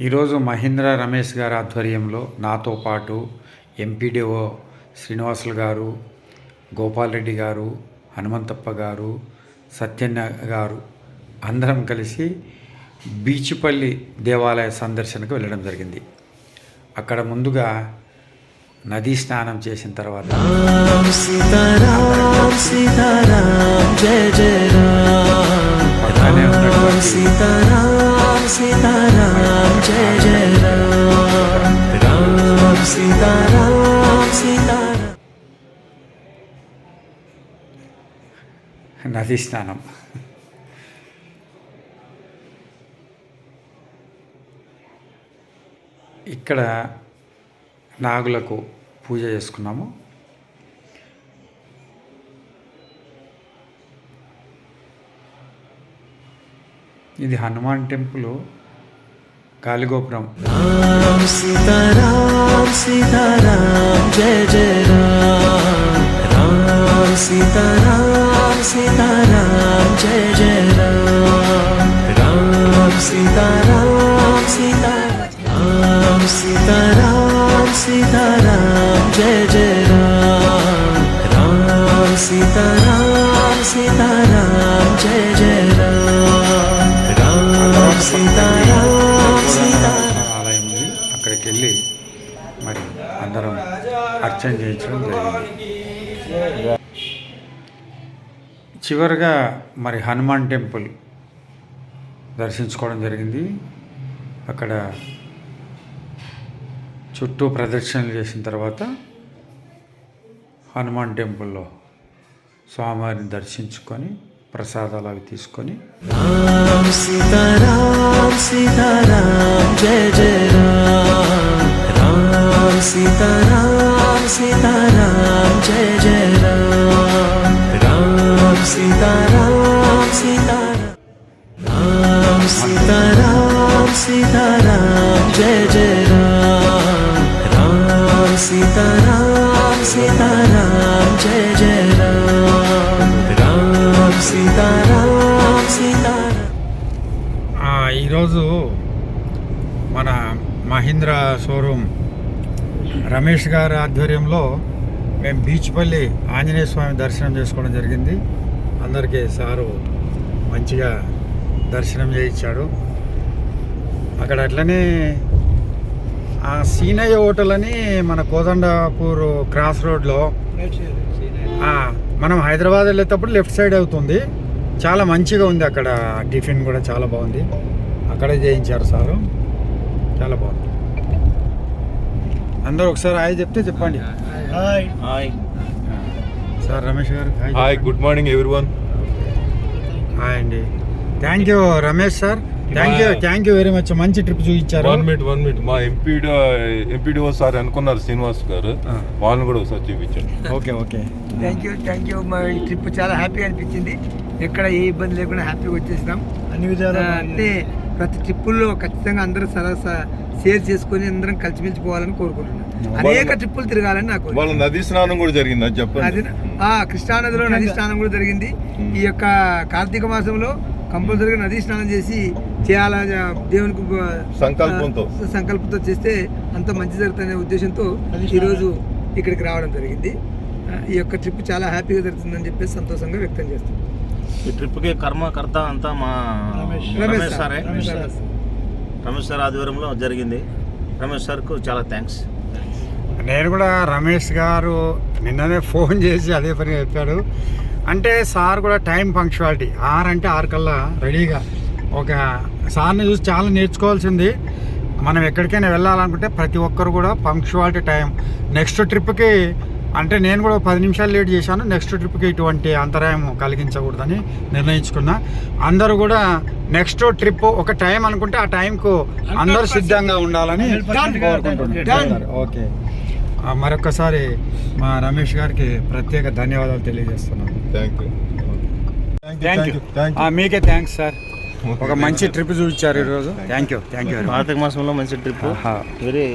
ఈరోజు మహేంద్ర రమేష్ గారి ఆధ్వర్యంలో నాతో పాటు ఎంపీడీఓ శ్రీనివాసులు గారు గోపాల్ రెడ్డి గారు హనుమంతప్ప గారు సత్యన్న గారు అందరం కలిసి బీచుపల్లి దేవాలయ సందర్శనకు వెళ్ళడం జరిగింది. అక్కడ ముందుగా నదీ స్నానం చేసిన తర్వాత పక్కనే ఉన్నటువంటి సీతారాం సీతారాం నదీ స్నానం. ఇక్కడ నాగులకు పూజ చేసుకున్నాము. ఇది హనుమాన్ టెంపుల్. కాళిగోపురం సీతారాం సీతారాం జయ జయ రామ్. సీతారాం సీతారాం జయ జయ రామ్. సీతారాం సీతారాం సీతారాం సీతారాం జయ జయ రామ్ సీతారాం సీతారాం అందరం అర్చన చేయించడం జరిగింది. చివరిగా మరి హనుమాన్ టెంపుల్ దర్శించుకోవడం జరిగింది. అక్కడ చుట్టూ ప్రదక్షిణలు చేసిన తర్వాత హనుమాన్ టెంపుల్లో స్వామివారిని దర్శించుకొని ప్రసాదాలు అవి తీసుకొని సీతారాం సీతారాం జయ జయ రామ్. सीताराम सीताराम जय जय राम राम सीताराम सीताराम राम सीताराम सीताराम जय जय राम राम सीताराम सीताराम जय जय राम राम सीताराम सीताराम ఆ, ఈరోజు మన మహీంద్రా షోరూమ్ రమేష్ గారి ఆధ్వర్యంలో మేము బీచ్పల్లి ఆంజనేయ స్వామి దర్శనం చేసుకోవడం జరిగింది. అందరికీ సారు మంచిగా దర్శనం చేయించాడు. అక్కడ అట్లనే ఆ సీనయ్య హోటల్ అని మన కోదండాపూర్ క్రాస్ రోడ్లో మనం హైదరాబాద్ వెళ్ళేటప్పుడు లెఫ్ట్ సైడ్ అవుతుంది. చాలా మంచిగా ఉంది అక్కడ టిఫిన్ కూడా చాలా బాగుంది. అక్కడే చేయించారు సారు. చాలా బాగుంది. అందరూ ఒకసారి హాయ్ చెప్తే చెప్పండి. Hi. Sir Ramesh garu hi hi. Good morning everyone. Hi అండి. Thank you Ramesh sir. Thank you thank you very much మంచి ట్రిప్ చూపించారు. వన్ మినిట్ వన్ మినిట్ మా ఎంపీడీ ఎంపీడీఓ సార్ అనుకున్నారు శ్రీనివాస్ గారు. వాళ్ళని కూడా ఒకసారి చూపించండి. Okay okay thank you thank you మా ఈ ట్రిప్ చాలా హ్యాపీగా అనిపించింది. ఎక్కడ ఏ ఇబ్బంది లేకుండా హ్యాపీగా వచ్చేసినాం. అన్ని విధాలా అంటే ప్రతి ట్రిప్పుల్లో ఖచ్చితంగా అందరూ సరస షేర్ చేసుకొని అందరం కలిసిమెలిసి పోవాలని కోరుకుంటున్నాను. అనేక ట్రిప్పులు తిరగాలని నాకు. వాళ్ళ నదీ స్నానం కూడా జరిగింది? అది చెప్పండి ఆ కృష్ణానదిలో నది స్నానం కూడా జరిగింది. ఈ యొక్క కార్తీక మాసంలో కంపల్సరీగా నదీ స్నానం చేసి చేయాలని ఆ, దేవునికి సంకల్పంతో. సంకల్పంతో చేస్తే అంత మంచి జరుగుతుందనే ఉద్దేశంతో ఈరోజు ఇక్కడికి రావడం జరిగింది. ఈ యొక్క ట్రిప్ చాలా హ్యాపీగా జరుగుతుందని చెప్పేసి సంతోషంగా వ్యక్తం చేస్తున్నాను. ఈ ట్రిప్కి కర్మకర్త అంతా మా రమేష్ సార్. రమేష్ సార్. ఆధ్వర్యంలో జరిగింది. రమేష్ సార్కు చాలా థ్యాంక్స్ నేను కూడా రమేష్ గారు నిన్ననే ఫోన్ చేసి అదే పని చెప్పాడు. అంటే సార్ కూడా టైం పంక్చువాలిటీ. ఆరు అంటే ఆరు కల్లా రెడీగా. ఒక సార్ని చూసి చాలా నేర్చుకోవాల్సింది. మనం ఎక్కడికైనా వెళ్ళాలనుకుంటే ప్రతి ఒక్కరు కూడా పంక్చువాలిటీ టైం. నెక్స్ట్ ట్రిప్కి అంటే నేను కూడా పది నిమిషాలు లేట్ చేశాను. నెక్స్ట్ ట్రిప్కి ఇటువంటి అంతరాయం కలిగించకూడదని నిర్ణయించుకున్నా. అందరూ కూడా నెక్స్ట్ ట్రిప్ ఒక టైం అనుకుంటే ఆ టైంకు అందరూ సిద్ధంగా ఉండాలని కోరుకుంటున్నాను. ఓకే ఆ, మరొకసారి మా రమేష్ గారికి ప్రత్యేక ధన్యవాదాలు తెలియజేస్తున్నాను. థ్యాంక్ యూ థ్యాంక్ యూ ఆ, మీకే థ్యాంక్స్ సార్ ఒక మంచి ట్రిప్ చూపించారు ఈరోజు. Thank you thank you Kartika మాసంలో మంచి ట్రిప్. వెరీ